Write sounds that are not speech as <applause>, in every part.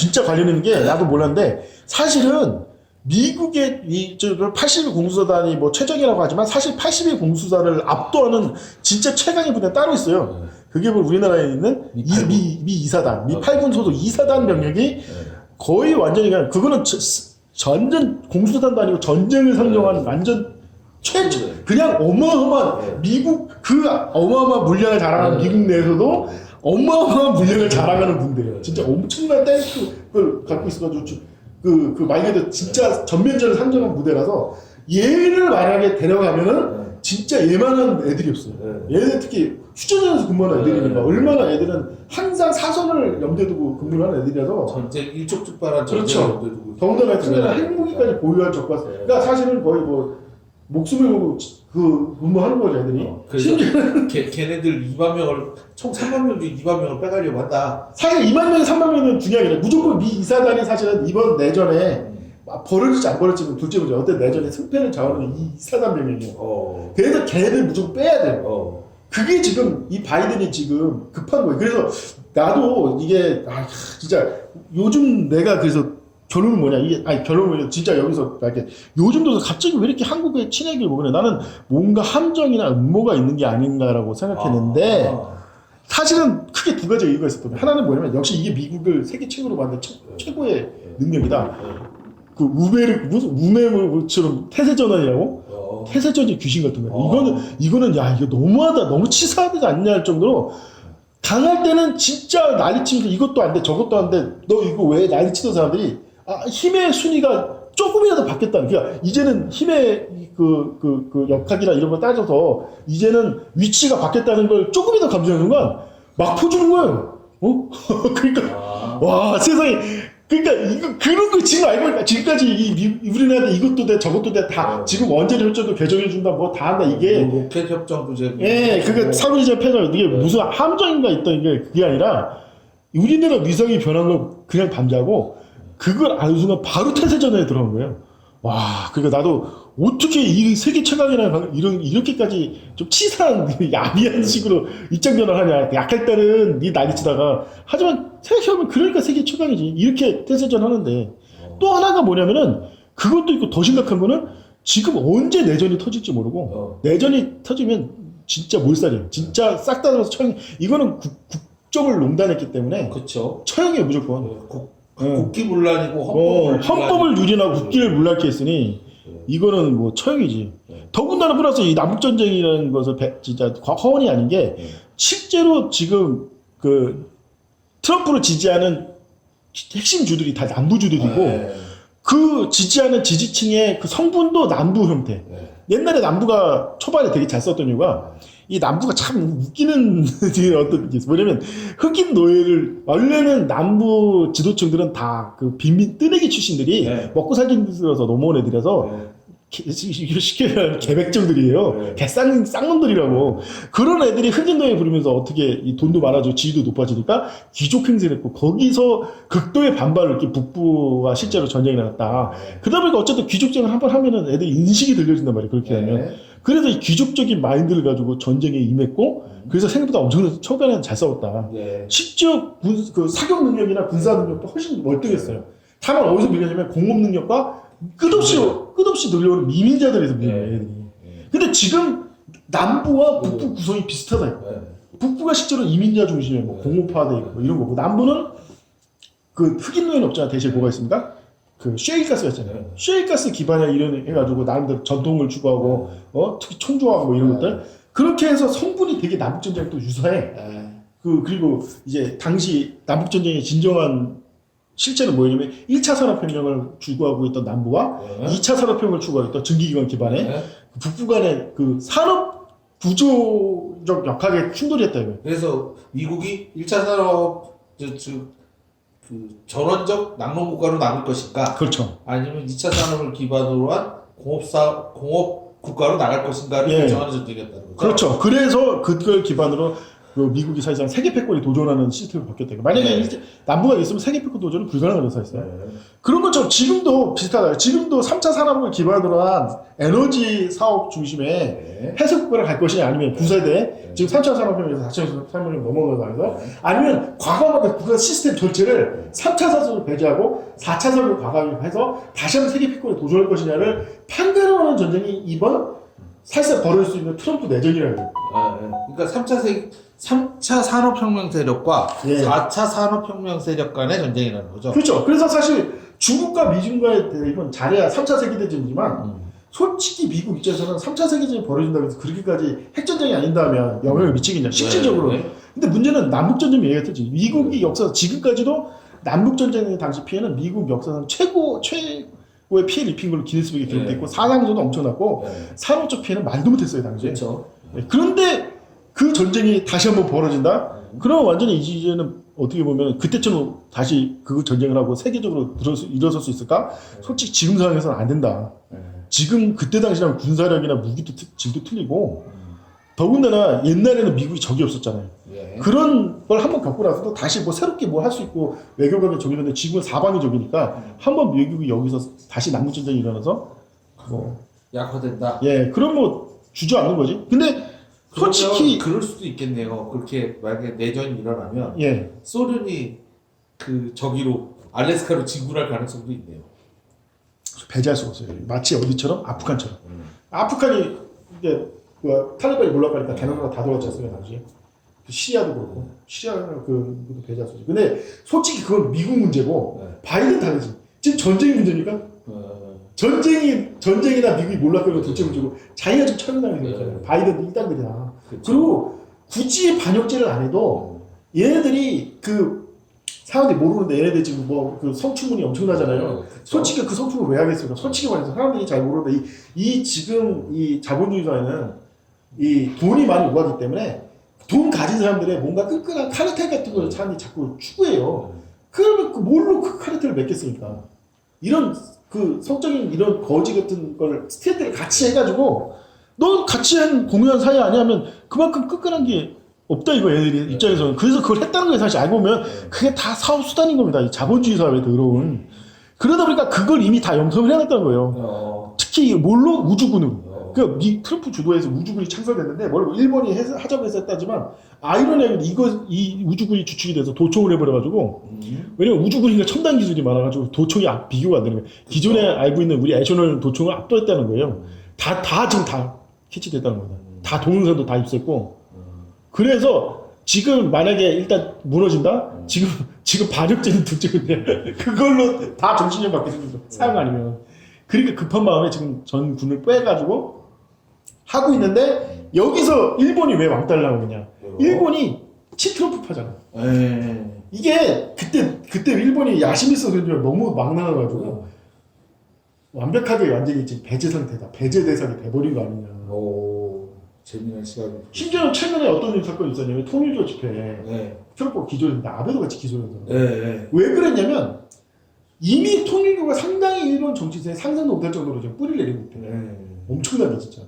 진짜 관련 있는 게 나도 몰랐는데 사실은 미국의 이저 80일 공수사단이 뭐 최적이라고 하지만 사실 80일 공수사를 압도하는 진짜 최강의 부대 따로 있어요. 그게 뭐 우리나라에 있는 미 이, 미, 미 2사단, 미 8군 소속 2사단 병력이 거의 완전히 그냥 그거는 저- 전전 공수단도 아니고 전쟁을 상정한 완전 최초 네. 그냥 어마어마한 네. 미국 그 어마어마한 물량을 자랑하는 네. 미국 내에서도 어마어마한 물량을 자랑하는 네. 군대예요. 진짜 엄청난 탱크를 갖고 있어가지고 그, 그 말 그대로 진짜 전면전을 상정한 무대라서 얘를 만약에 데려가면은 진짜 얘만한 애들이 없어요. 네. 얘네 특히 휴전선에서 근무하는 네. 애들이니까 얼마나 애들은 항상 사선을 염두에 두고 근무를 하는 애들이라서 전쟁 일촉즉발한 그렇죠. 전쟁을 염두에 두고 더군다나 특히나 네. 핵무기까지 보유한 적과 네. 그러니까 사실은 거의 뭐 목숨을 그 근무하는 거죠 애들이 어, 그래서 걔, 걔네들 2만 명을 총 3만 명 중에 2만 명을 빼가려고 한다. 사실 2만 명, 3만 명은 게 아니라 무조건 미 이사단이 사실은 이번 내전에 아, 벌어질지 안 벌어질지는 둘째 문제 어떤 내전에 승패를 좌우하는 이 이사단 병력이에요 어. 그래서 걔네들 무조건 빼야 돼요 어. 그게 지금 이 바이든이 지금 급한 거예요. 그래서 나도 이게 아 진짜 요즘 내가 그래서 결론은 뭐냐 이게 아니 결론은 뭐냐 진짜 여기서 이렇게 요즘 들어서 갑자기 왜 이렇게 한국의 친해기를 보그래 나는 뭔가 함정이나 음모가 있는 게 아닌가라고 생각했는데 아. 사실은 크게 두 가지 이유가 있었던 거예요. 하나는 뭐냐면 역시 이게 미국을 세계 최고로 만든 최, 최고의 능력이다. 그 우메르 무슨 우메르처럼 태세 전환이라고 어. 태세 전이 귀신 같은 거야. 어. 이거는 이거는 야 이거 너무하다, 너무 치사하지 않냐 할 정도로 강할 때는 진짜 난리치면서 이것도 안 돼, 저것도 안 돼. 너 이거 왜 난리치던 사람들이 아, 힘의 순위가 조금이라도 바뀌었다. 그러니까 이제는 힘의 그, 그, 그 역학이나 이런 걸 따져서 이제는 위치가 바뀌었다는 걸 조금이라도 감지하는 순간 막 퍼주는 거예요. 어? <laughs> 그러니까 아. 와 세상에 그러니까 이거 그런 거 지금 알고 보니까 지금까지 이 미- 우리나라도 이것도 돼 저것도 돼다 네. 지금 원자력 협정도 개정해 준다 뭐 다 한다 이게 뭐 로켓 협정도 제예 그게 사고리자 패널 이게 네. 무슨 함정인가 있던 게 그게 아니라 우리나라 위성이 변한 걸 그냥 담자고 그걸 아는 순간 바로 태세전에 들어간 거예요. 와 그러니까 나도 어떻게 이 세계 최강이라는 방- 이런 이렇게까지 좀 치사한 <laughs> 야비한 식으로 입장 변화하냐 약할 때는 네 난리치다가 하지만 생각해보면 그러니까 세계 최강이지 이렇게 태세전 하는데 또 하나가 뭐냐면은 그것도 있고 더 심각한 거는 지금 언제 내전이 터질지 모르고 어. 내전이 터지면 진짜 몰살이에요. 진짜 싹 다 들어서 처형. 이거는 국, 국정을 농단했기 때문에 그렇죠. 처형이에요 무조건. 국, 예. 국기문란이고 어, 헌법을 헌법을 유린하고 국기를 물랄게 했으니 이거는 뭐 처형이지. 네. 더군다나 플러스 이 남북 전쟁이라는 것을 배- 진짜 과- 허언이 아닌 게 네. 실제로 지금 그 트럼프를 지지하는 핵심 주들이 다 남부 주들이고 네. 그 지지하는 지지층의 그 성분도 남부 형태. 네. 옛날에 남부가 초반에 되게 잘 썼던 이유가 이 남부가 참 웃기는 <laughs> 어떤 게 있어. 뭐냐면 흑인 노예를 원래는 남부 지도층들은 다 그 빈민 뜨내기 출신들이 네. 먹고 살기 힘들어서 넘어온 애들이라서 네. 쉽게 말하면 개백정들이에요. 네. 개쌍 쌍놈들이라고 그런 애들이 흑인 노예 부르면서 어떻게 이 돈도 많아지고 지위도 높아지니까 귀족 행세를 했고 거기서 극도의 반발을 이렇게 북부가 실제로 전쟁이 나갔다. 그러다 보니까 어쨌든 귀족쟁을 한 번 하면은 애들 인식이 들려진단 말이에요. 그렇게 하면. 네. 그래서 이 귀족적인 마인드를 가지고 전쟁에 임했고, 그래서 생각보다 엄청 초반에는 잘 싸웠다. 네. 실제 군, 그 사격 능력이나 군사 능력도 훨씬 월등했어요. 다만 어디서 밀려냐면 공업 능력과 끝없이, 끝없이 늘려오는 미민자들에서 밀려요, 네. 애들이. 근데 지금 남부와 북부 구성이 비슷하다. 네. 북부가 실제로 이민자 중심의 뭐 공업화돼 있고 뭐 이런 거고, 남부는 그 흑인 노예는 없잖아. 대신 뭐가 있습니까? 그 쉐일가스였잖아요. 네. 쉐일가스 기반이야 이런 해가지고 나름대로 전통을 추구하고 어 특히 총조하고 뭐 이런 것들 그렇게 해서 성분이 되게 남북 전쟁 또 유사해. 네. 그 그리고 이제 당시 남북 전쟁의 진정한 실제는 뭐냐면 1차 산업혁명을 추구하고 있던 남부와 네. 2차 산업혁명을 추구하고 있던 전기기관 기반의 네. 그 북부 간의 그 산업 구조적 역학의 충돌이 했다. 그래서 미국이 1차 산업 저, 저, 그 전원적 낙농 국가로 남을 것인가 그렇죠. 아니면 2차 산업을 기반으로 한 공업사 공업 국가로 나갈 것인가를 예. 결정하는 전쟁이었다는 거죠. 그렇죠. 그래서 그걸 기반으로 그 미국이 사실상 세계 패권에 도전하는 시스템으로 바뀌었다. 만약에 네. 남부가 있으면 세계 패권 도전은 불가능하다고 사실상. 네. 그런 것처럼 지금도 비슷하다. 지금도 3차 산업을 기반으로 한 에너지 사업 중심의 네. 해석국가를 갈 것이냐 아니면 구세대 네. 지금 3차 산업혁명에서 4차 산업혁명 넘어가서 아니면 과감하게 국가 시스템 전체를 3차 산업을 배제하고 4차 산업을 과감해서 다시 한번 세계 패권에 도전할 것이냐를 판단하는 전쟁이 이번 사실상 벌어질 수 있는 트럼프 내전이라는 거예요. 아, 예. 그러니까 3차 세 3차 산업혁명 세력과 예. 4차 산업혁명 세력 간의 전쟁이라는 거죠. 그렇죠. 그래서 사실 중국과 미중과의 대립은 잘해야 3차 세계대전이지만 음. 솔직히 미국 입장에서는 3차 세계대전이 벌어진다고 해서 그렇게까지 핵전쟁이 아닌다면 영향을 미치겠냐 실질적으로 네. 근데 문제는 남북전쟁 얘기했지 미국이 역사 지금까지도 남북전쟁의 당시 피해는 미국 역사상 최고 최 고의 피해를 입힌 걸로 기네스북에 기록돼 네. 있고 사상자도 엄청났고 네. 산업적 피해는 말도 못했어요 당시에 그렇죠. 네, 그런데 그 전쟁이 다시 한번 벌어진다? 그러면 완전히 이제는 어떻게 보면 그때처럼 다시 그 전쟁을 하고 세계적으로 들어서, 일어설 수 있을까? 솔직히 지금 상황에서는 안 된다. 네. 지금 그때 당시랑 군사력이나 무기도 트- 질도 틀리고 더군다나 옛날에는 미국이 적이 없었잖아요. 예. 그런 걸 한번 겪고 나서도 다시 뭐 새롭게 뭐할수 있고 외교관의 적이는데 지금은 사방이 적이니까 한번 미국이 여기서 다시 남북전쟁이 일어나서 뭐 약화된다. 예, 그럼 뭐 주저앉는 거지. 근데 솔직히 그럴 수도 있겠네요. 그렇게 만약에 내전이 일어나면 예, 소련이 그 저기로 알래스카로 진군할 가능성도 있네요. 배제할 수가 없어요. 마치 어디처럼 아프간처럼. 음. 아프간이 이제 그 탈리반이 몰락하니까 대나라가 다 돌았지 않습니까 당시에. 그 시리아도 그렇고 시리아는 그 그것도 있지. 근데 솔직히 그건 미국 문제고 네. 바이든 다르지. 지금 전쟁이 문제니까 어, 전쟁이 전쟁이나 미국이 몰락하는 둘째 문제고 자기가 지금 처형당하는 네. 거잖아요. 바이든 일당들이나. 그리고 굳이 반역죄를 안 해도 얘네들이 그 사람들이 모르는데 얘네들 지금 뭐 그 성추문이 엄청나잖아요. 그렇죠. 솔직히 그 성품을 왜 하겠습니까? 솔직히 말해서 사람들이 잘 모르는데 이, 이 지금 이 자본주의 사회는 이 돈이 많이 오가기 때문에 돈 가진 사람들의 뭔가 끈끈한 카르텔 같은 걸 사람들이 자꾸 추구해요. 그러면 그 뭘로 그 카르텔을 맺겠습니까? 이런 그 성적인 이런 거지 같은 걸 스테이트를 같이 해가지고 넌 같이 한 공유한 사이 아니하면 그만큼 끈끈한 게 없다 이거 얘들이 입장에서는 그래서 그걸 했다는 걸 사실 알고 보면 그게 다 사업 수단인 겁니다. 이 자본주의 사회에 더러운 그러다 보니까 그걸 이미 다 영성을 해놨다는 거예요. 어, 특히 뭘로 우주군으로. 어. 그 미, 트럼프 주도에서 우주군이 창설됐는데 뭘 일본이 해서, 하자고 해서 했다지만 아이러니하게 이거 이 우주군이 주축이 돼서 도청을 해버려가지고 음. 왜냐면 우주군이가 첨단 기술이 많아가지고 도청이 앞- 비교가 안 되는 거예요. 기존에 알고 있는 우리 애셔널 도청을 압도했다는 거예요. 다, 다 지금 다 캐치됐다는 겁니다. 다 동영상도 다 입수했고. 그래서 지금 만약에 일단 무너진다? 지금, 지금 반역죄는 둘째 문제야. <laughs> 그걸로 다 정신력 받게 거. 사용 아니면. 그러니까 급한 마음에 지금 전 군을 빼가지고 하고 있는데 여기서 일본이 왜 왕따를 나오느냐. 일본이 치트럼프파잖아. 예. 이게 그때 그때 일본이 야심이 있어서 너무 막 나가가지고 완벽하게 완전히 지금 배제 상태다 배제 대상이 돼버린 거 아니냐 오, 재미난 시간이. 심지어 최근에 어떤 사건이 있었냐면 통일교 집회 네. 트럼프 기존인데 아베도 같이 네. 네. 왜 그랬냐면 이미 통일교가 상당히 일본 정치세에 상상도 못할 정도로 지금 뿌리를 내리고 있대 네. 엄청나게 진짜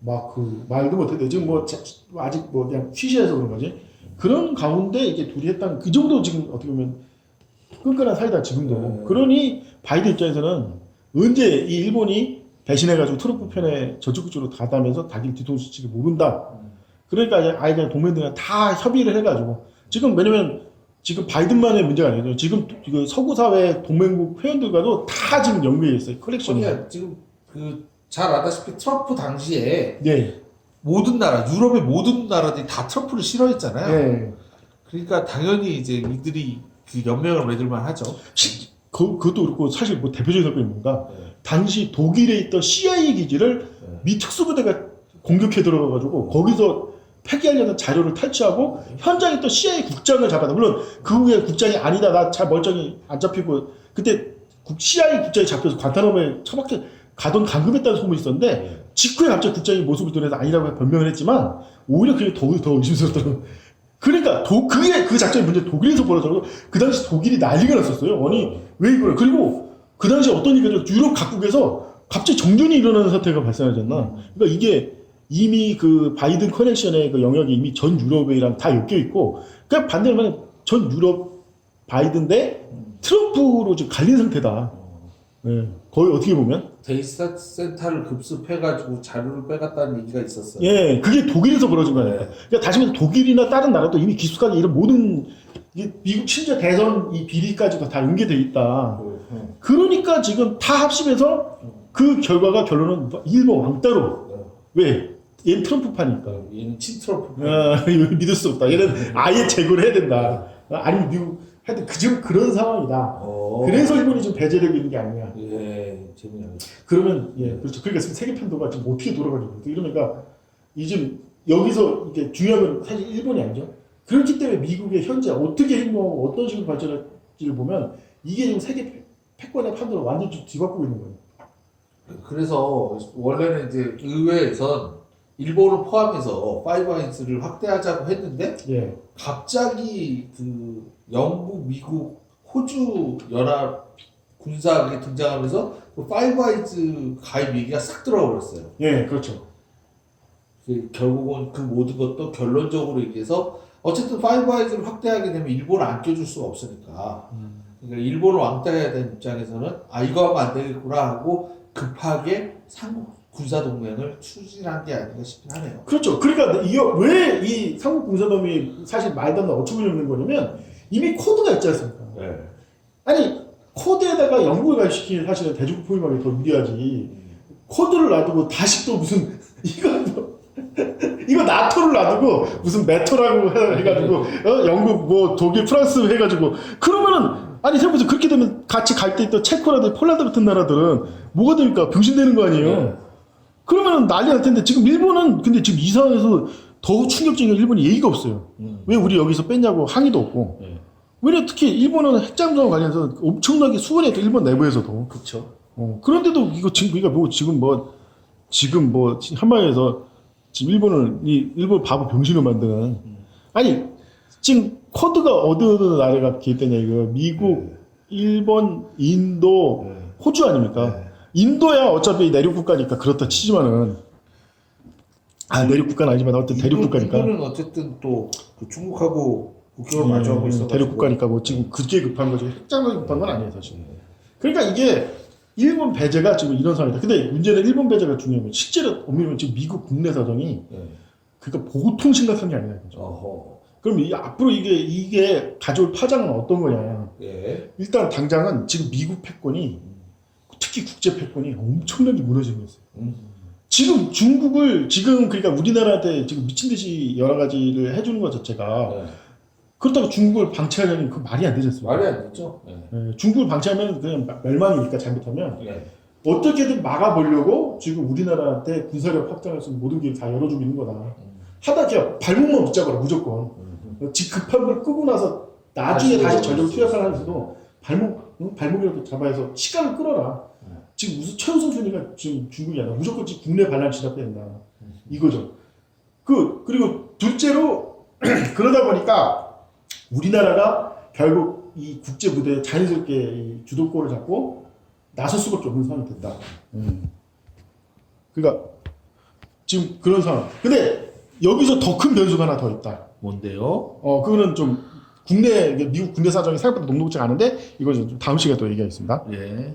막 그 말도 못해 지금 뭐 자- 아직 뭐 그냥 쉬쉬해서 그런 거지. 그런 가운데 이게 둘이 했다는 그 정도 지금 어떻게 보면 끈끈한 사이다 지금도. 네. 그러니 바이든 입장에서는 언제 이 일본이 배신해가지고 트럼프 편에 저쪽 쪽으로 가다면서 자기 뒤통수 치기 모른다. 그러니까 아예 그냥 동맹들이랑 다 협의를 해가지고 지금 왜냐면 지금 바이든만의 문제가 아니죠 지금 그 서구 사회 동맹국 회원들과도 다 지금 연계해 있어요. 그러니까 지금 그 잘 아다시피 트럼프 당시에 네. 모든 나라, 유럽의 모든 나라들이 다 트럼프를 싫어했잖아요. 네. 그러니까 당연히 이제 이들이 그 연맹을 맺을만 하죠. 시- 그, 그것도 그렇고 사실 뭐 대표적인 사건이 뭔가 네. 당시 독일에 있던 CIA 기지를 네. 미 특수부대가 공격해 들어가가지고 거기서 폐기하려는 자료를 탈취하고 현장에 있던 CIA 국장을 잡아다 물론 그 후에 국장이 아니다 나 잘 멀쩡히 안 잡히고 그때 국- CIA 국장이 잡혀서 관타나모에 처박혀 가던 감금했다는 소문이 있었는데 직후에 갑자기 국장이 모습을 드러내서 아니라고 변명을 했지만 오히려 그게 더, 더 의심스럽더라고 그러니까 도, 그게 그 작전이 문제 독일에서 벌어져서 그 당시 독일이 난리가 났었어요. 아니 왜 이거를 그리고 그 당시 어떤 얘기가 유럽 각국에서 갑자기 정전이 일어나는 사태가 발생하지 않나 그러니까 이게 이미 그 바이든 커넥션의 그 영역이 이미 전 유럽이랑 다 엮여 있고 그냥 반대로 말하면 전 유럽 바이든 대 트럼프로 지금 갈린 상태다. 예, 거의 어떻게 보면 데이터 센터를 급습해가지고 자료를 빼갔다는 얘기가 있었어요. 예, 그게 독일에서 벌어진 거예요. 그러니까 다시 말해서 독일이나 다른 나라도 이미 기숙하게 이런 모든 이게 미국 심지어 대선 이 비리까지도 다 연계돼 있다. 그, 응. 그러니까 지금 다 합심해서 그 결과가 결론은 일본 왕따로 왜? 얘는 트럼프파니까. 얘는 친트럼프. 아, 이거 믿을 수 없다. 얘는 아예 제거를 해야 된다. 아니면 미국 하여튼 그 지금 그런 상황이다. 어. 그래서 일본이 좀 배제되고 있는 게 아니냐. 예, 재미나요. 그러면 예 그렇죠. 그러니까 지금 세계 편도가 지금 어떻게 돌아가지고 이러니까 이제 여기서 이게 중요한 건 사실 일본이 아니죠. 그렇기 때문에 미국의 현재 어떻게 행동하고 어떤 식으로 발전할지를 보면 이게 지금 세계 패권의 판도를 완전 히 뒤바꾸고 있는 거예요. 그래서 원래는 이제 의회에선 일본을 포함해서 파이브아이즈를 확대하자고 했는데 예. 갑자기 그 영국, 미국, 호주 연합 군사가 등장하면서 그 파이브 아이즈 가입 얘기가 싹 들어가 버렸어요. 예, 그렇죠. 그 결국은 그 모든 것도 결론적으로 얘기해서 어쨌든 파이브 아이즈를 확대하게 되면 일본을 안 껴줄 수가 없으니까 그러니까 일본을 왕따해야 되는 입장에서는 아 이거 하면 안 되겠구나 하고 급하게 삼국 군사 동맹을 추진한 게 아닌가 싶긴 하네요. 그렇죠. 그러니까 왜이 삼국 군사범이 사실 말도 안 되는 어처구니 없는 거냐면 이미 코드가 있지 않습니까? 네. 아니 코드에다가 영국을 가입시키는 사실은 대중국 포위망이 더 유리하지. 코드를 놔두고 다시 또 무슨 <laughs> 이거 뭐, <laughs> 이거 나토를 놔두고 무슨 메토라고 해- 해가지고 어, 영국 뭐 독일 프랑스 해가지고 그러면은 아니 생각해보세요 그렇게 되면 같이 갈때또 체코라든지 폴란드 같은 나라들은 뭐가 됩니까 병신되는 거 아니에요 네. 그러면은 난리 날 텐데 지금 일본은 근데 지금 이 상황에서 더 충격적인 건 일본이 예의가 없어요 음. 왜 우리 여기서 뺐냐고 항의도 없고 네. 왜냐 특히 일본은 핵잠수와 관련해서 엄청나게 또 일본 내부에서도 그렇죠. 어, 그런데도 이거 지금 그러니까 뭐 지금 뭐 지금 뭐 한마디에서 지금 일본을 이 일본 바보 병신을 만드는 아니 지금 코드가 어느 어느 나라가 개입되냐 이거 미국, 일본, 인도, 네. 호주 아닙니까? 네. 인도야 어차피 내륙 국가니까 그렇다 치지만은 아 내륙 국가는 아니지만 어쨌든 대륙 국가니까 일본은 어쨌든 또그 중국하고 국경을 예, 마주하고 있어. 대륙 국가니까 뭐 지금 그게 급한 거지 핵장이 급한 건 아니에요 사실. 그러니까 이게 일본 배제가 지금 이런 상황이다. 근데 문제는 일본 배제가 중요한 건 실제로 엄밀히 지금 미국 국내 사정이 네. 그러니까 보통 심각한 게 아니라 이거죠. 어허. 그럼 이 앞으로 이게 이게 가져올 파장은 어떤 거냐? 예. 일단 당장은 지금 미국 패권이 특히 국제 패권이 엄청나게 무너지고 있어요. 음. 지금 중국을 지금 그러니까 우리나라한테 지금 미친 듯이 여러 가지를 해주는 것 자체가 네. 그렇다고 중국을 방치하려면 그 말이 안 되지 않습니까? 말이 안 되죠. 네. 예, 중국을 방치하면 그냥 멸망이니까 잘못하면 네. 어떻게든 막아보려고 지금 우리나라한테 군사력 확장할 수 있는 모든 길을 다 열어주고 있는 거다. 하다 그냥 발목만 붙잡아라 무조건. 지 급한 걸 끄고 나서 나중에 다시 전력 열어줄 수 투약하면서도 발목 응? 발목이라도 잡아서 시간을 끌어라. 네. 지금 무슨 최우선 순위가 지금 중국이 아니라 무조건 지금 국내 반란 진압해야 된다. 이거죠. 그 그리고 둘째로 <clears throat> 그러다 보니까 우리나라가 결국 이 국제 무대에 자연스럽게 이 주도권을 잡고 나설 수밖에 없는 상황이 됐다. 그러니까 지금 그런 상황. 근데 여기서 더 큰 변수가 하나 더 있다. 뭔데요? 어, 그거는 좀 국내 미국 국내 사정이 생각보다 녹록지 않은데 이거 좀 다음 시간에 또 얘기하겠습니다. 예.